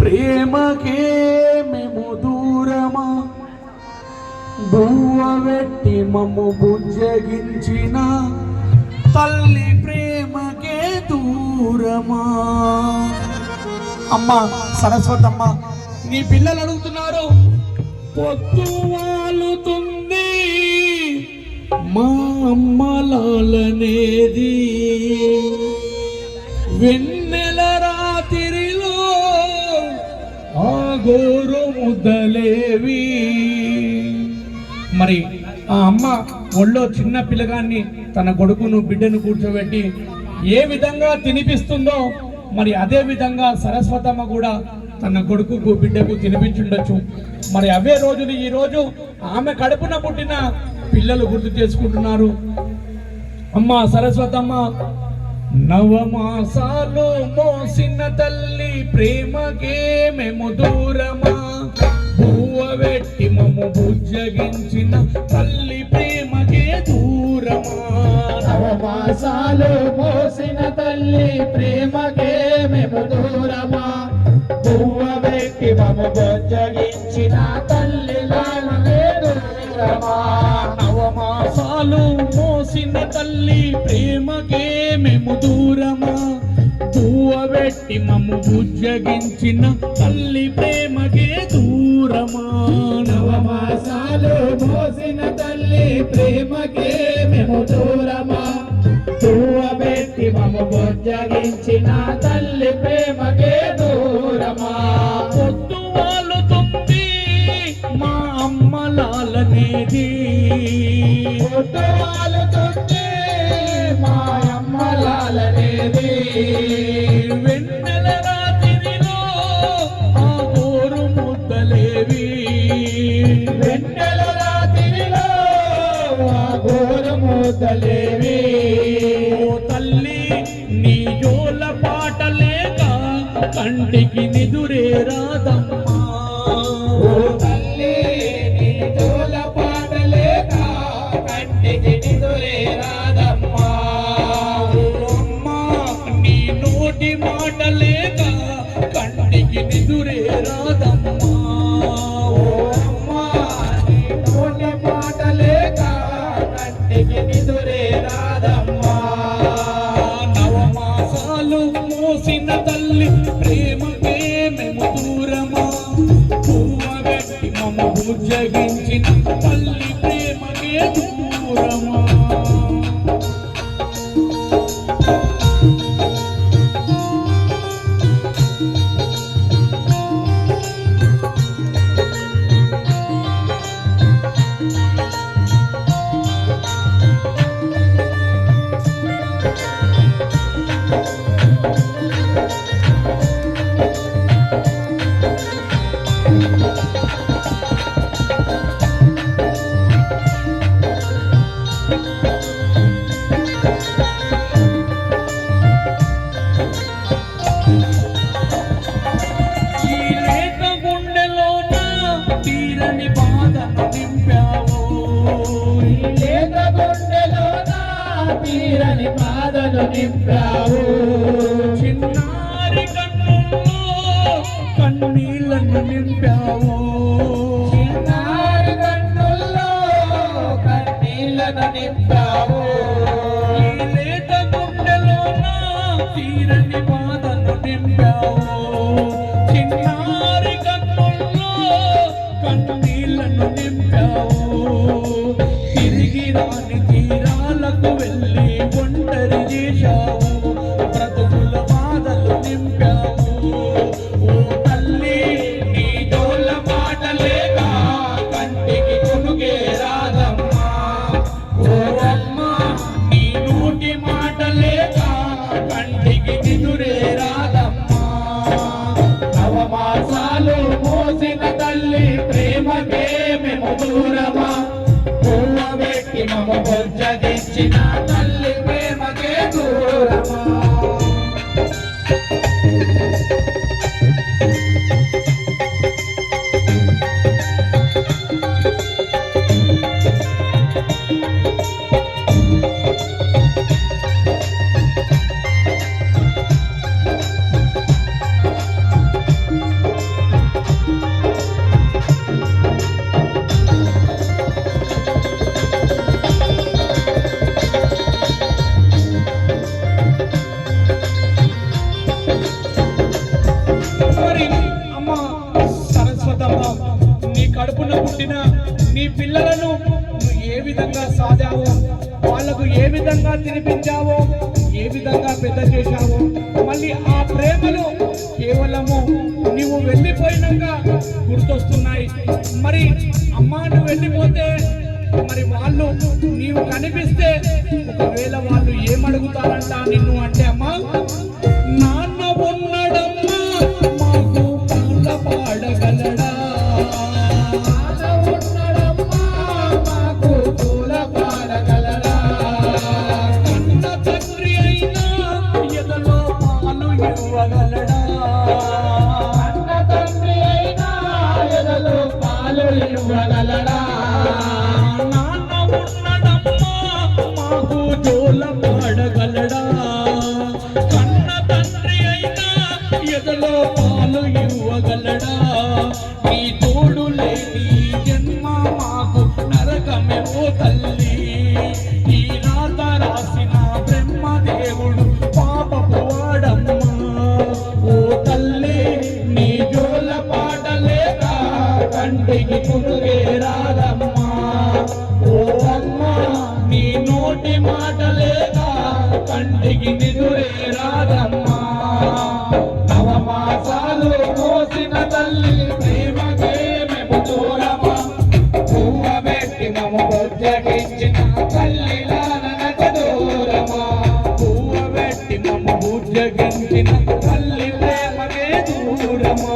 ప్రేమకే మేము దూరమా? బువ్వ వెట్టి మమ్ము బుజ్జగించిన తల్లి ప్రేమకే దూరమా? అమ్మ సరస్వతమ్మ నీ పిల్లలు అడుగుతున్నారు. పొత్తు వాలుతుంది మా అమ్మలాలనేది గోరు ముద్దలేవి. మరి ఆ అమ్మ ఒళ్ళో చిన్న పిల్లగాన్ని తన కొడుకును బిడ్డను కూర్చోబెట్టి ఏ విధంగా తినిపిస్తుందో మరి అదే విధంగా సరస్వతమ్మ కూడా తన కొడుకుకు బిడ్డకు తినిపించుండొచ్చు. మరి అవే రోజులు ఈ రోజు ఆమె కడుపున పుట్టిన పిల్లలు గుర్తు చేసుకుంటున్నారు. అమ్మ సరస్వతమ్మ నవమాసాలు మోసిన తల్లి ప్రేమకే మేము దూరమా? పువ్వ వెట్టి మమ్ము బుజ్జగించిన తల్లి ప్రేమకే దూరమా? నవమాసాలు మోసిన తల్లి ప్రేమకే మేము దూరమా? పువ్వ పెట్టి మము బొజ్జగించిన తల్లి దూరమా? నవమాసాలు మోసిన తల్లి ప్రేమకే మేము దూరమా? పువ్వ వెట్టి మమ్ము బుజ్జగించిన తల్లి ప్రేమకే దూరమా? నవమాసాలు మోసిన తల్లి ప్రేమకే మేము దూరమా? పువ్వ పెట్టి మము బొజ్జగించిన తల్లి ప్రేమకే దూరమా కంటికి నిదురే రాదమ్మా. ఓ కంటికి నిదురే రాదమ్మా. ఓ అమ్మా నీ నింపావు చిన్నారి కన్నుల్లో కన్నీళ్ళను నింపావు. చిన్నారి కన్నుల్లో కన్నీళ్ళను నింపావు. లేత గుండెలోన తీరని బాధను నింపావు. సాధావో వాళ్ళకు ఏ విధంగా తినిపించావో ఏ విధంగా పెద్ద చేశావో మళ్ళీ ఆ ప్రేమలు కేవలము నీవు వెళ్ళిపోయినాక గుర్తొస్తున్నాయి. మరి అమ్మా నువ్వు వెళ్ళిపోతే మరి వాళ్ళు నీవు కనిపిస్తే ఒకవేళ వాళ్ళు ఏమడుగుతారంట నిన్ను అంటే అమ్మా? నాన్న ఉన్న La la la కంటికి కునుగే రాదమ్మా. ఓ అమ్మా నీ నోటి మాటలేక కంటికి నిదురే రాదమ్మా. నవమాసాలు మోసిన తల్లి ప్రేమకే మేము చూడమా పువ్వ పెట్టి మము బొజ్జగించిన తల్లి లాలనక దూరమా. పువ్వ పెట్టి మము బుజ్జగించిన తల్లి ప్రేమకే దూరమా.